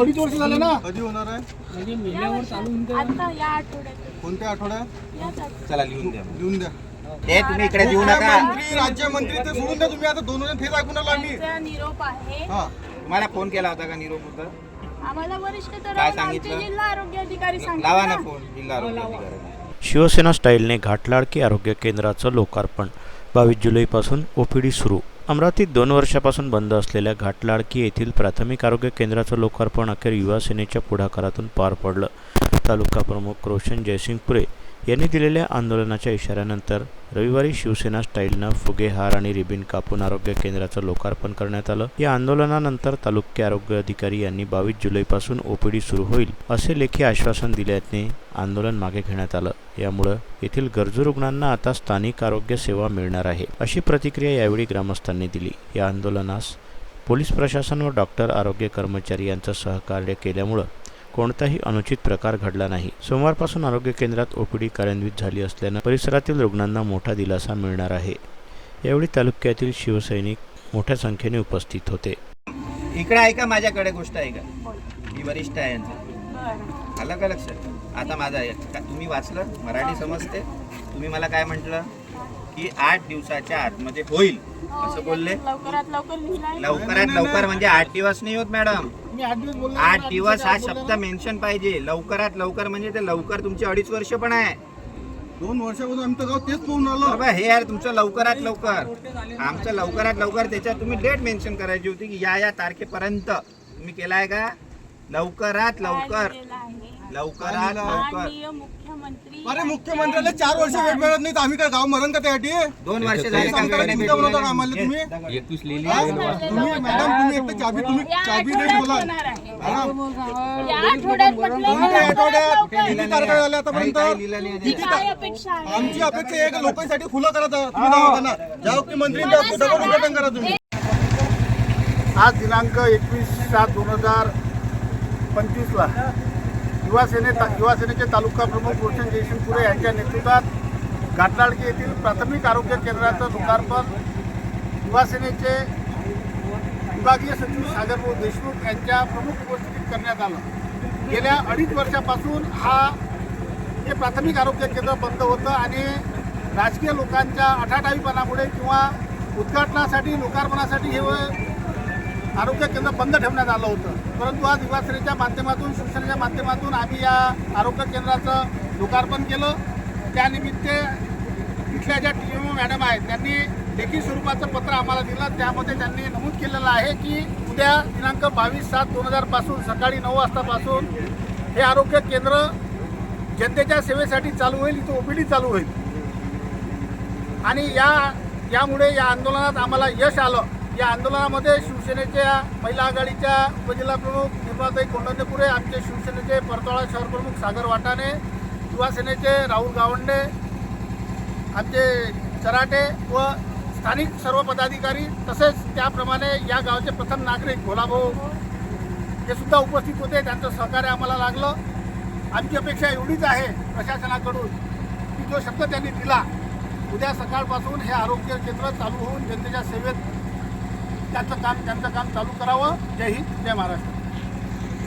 अडीच वर्ष झाले ना? कधी होणार आहे? आता या आठवड्यात. कोणत्या आठवड्यात? याच आठवड्यात चला लिहून द्या. लिहून द्या. ते तुम्ही इकडे देऊ नका. मंत्री राज्यमंत्री ते सोडून द्या तुम्ही. आता दोन जण ऐकून आलो आम्ही. त्यांचा निरोप आहे. हा. तुम्हाला फोन केला होता का निरोप होता? आम्हाला वरिष्ठ काय आमचे सांगितलं? जिल्हा आरोग्य अधिकारी लावा ना सांगितलं फोन जिल्हा आरोग्य अधिकाऱ्यांना शिवसेना स्टाईलने घाटलाडकी आरोग्य केंद्राचं लोकार्पण. बावीस जुलैपासून ओपीडी सुरू. अमरावतीत दोन वर्षापासून बंद असलेल्या घाटलाडकी येथील प्राथमिक आरोग्य केंद्राचं लोकार्पण अखेर युवा सेनेच्या पुढाकारातून पार पडलं. तालुका प्रमुख रोशन जयसिंगपुरे यांनी दिलेल्या आंदोलनाच्या इशाऱ्यानंतर रविवारी शिवसेना स्टाईलनं फुगे हार आणि रिबिन कापून आरोग्य केंद्राचं लोकार्पण करण्यात आलं. या आंदोलनानंतर तालुक्य आरोग्य अधिकारी यांनी बावीस जुलैपासून ओपीडी सुरू होईल असे लेखी आश्वासन दिल्याने आंदोलन मागे घेण्यात आलं. यामुळं येथील गरजू रुग्णांना आता स्थानिक आरोग्य सेवा मिळणार आहे अशी प्रतिक्रिया यावेळी ग्रामस्थांनी दिली. या आंदोलनास पोलीस प्रशासन व डॉक्टर आरोग्य कर्मचारी यांचं सहकार्य केल्यामुळं कोणताही अनुचित प्रकार घडला नाही. सोमवारपासून आरोग्य केंद्रात ओपीडी कार्यान्वित झाली असल्यानं परिसरातील रुग्णांना मोठा दिलासा मिळणार आहे. यावेळी तालुक्यातील शिवसैनिक मोठ्या संख्येने उपस्थित होते. इकडे ऐका माझ्याकडे गोष्ट ऐका मी वरिष्ठ आहे आलं का लक्षात आता माझा का तुम्ही वाचलं? मराठी समजते. तुम्ही मला काय म्हटलं? की आठ दिवसाच्या आतमध्ये म्हणजे होईल. असं बोलले? लवकरात लवकर लिहिलंय. लवकरात लवकर म्हणजे आठ दिवस नाही होत मॅडम. मी आठ दिवस बोललो आठ दिवस हा शब्द मेन्शन पाहिजे. लवकरात लवकर म्हणजे ते लवकर तुमची अडीच वर्ष पण आहे. दोन वर्षापासून आम्ही तर गाव तेच पाहून आलो बरोबर हे यार तुमचं लवकरात लवकर. आमचं लवकरात लवकर त्याच्यात तुम्ही डेट मेन्शन करायची होती की या या तारखेपर्यंत. तुम्ही केलाय का? लवकरात लवकर. लवकरात लवकर. माननीय मुख्यमंत्री अरे मुख्यमंत्र्याला चार वर्ष वेळ मिळत नाही तर आम्ही काय गाव मरण का त्यासाठी दोन वर्ष झाले चिंता बनवता आम्हाला तुम्ही आज ठरलेलं तुम्ही होतं. मॅडम तुम्ही एक तर चाबी तुम्ही या चाबी आठवड्यात बोला होणार आहे. मॅडम. या आठवड्यात म्हटलं कोणत्या लवकरात आठवड्यात लवकर. किती तारखा झाल्या आतापर्यंत? काही लिहिलं नाही. किती काय ता- अपेक्षा आहे. आमची अपेक्षा आहे की लोकांसाठी खुलं करा तुम्ही दवाखाना ज्या वक्ती मंत्री उद्घाटन करा तुम्ही. आज दिनांक एकवीस सात दोन हजार पंचवीसला युवासेने युवासेनेचे तालुका प्रमुख रोशन जयसिंगपुरे यांच्या नेतृत्वात घाटलाडकी येथील प्राथमिक आरोग्य केंद्राचं लोकार्पण युवासेनेचे विभागीय सचिव सागरभाऊ देशमुख यांच्या प्रमुख उपस्थितीत करण्यात आलं. गेल्या अडीच वर्षापासून हा हे प्राथमिक आरोग्य केंद्र बंद होतं आणि राजकीय लोकांच्या अठाठावीपणामुळे किंवा उद्घाटनासाठी लोकार्पणासाठी हे व- आरोग्य केंद्र बंद ठेवण्यात आलं होतं. परंतु आज युवाश्रेच्या माध्यमातून शिवसेनेच्या माध्यमातून आम्ही या आरोग्य केंद्राचं लोकार्पण केलं. त्यानिमित्त इथल्या ज्या टी एम मॅडम आहेत त्यांनी लेखी स्वरूपाचं पत्र आम्हाला दिलं. त्यामध्ये त्यांनी नमूद केलेलं आहे की उद्या दिनांक बावीस सात दोन हजारपासून सकाळी नऊ वाजतापासून हे आरोग्य केंद्र जनतेच्या सेवेसाठी चालू होईल इथं ओपीडी चालू होईल. आणि या यामुळे या आंदोलनात आम्हाला यश आलं. या आंदोलनामध्ये शिवसेनेच्या महिला आघाडीच्या उपजिल्हाप्रमुख निर्मलाताई कोंडंदेपुरे आमचे शिवसेनेचे परतवाडा शहरप्रमुख सागर वाटाणे युवासेनेचे राहुल गावंडे आमचे चराटे व स्थानिक सर्व पदाधिकारी तसेच त्याप्रमाणे या गावचे प्रथम नागरिक भोलाभाऊ हे सुद्धा उपस्थित होते. त्यांचं सहकार्य आम्हाला लागलं. आमची अपेक्षा एवढीच आहे प्रशासनाकडून की जो शब्द त्यांनी दिला उद्या सकाळपासून हे आरोग्य केंद्र चालू होऊन जनतेच्या सेवेत त्याचं काम त्यांचं काम चालू करावं. जय हिंद जय महाराष्ट्र.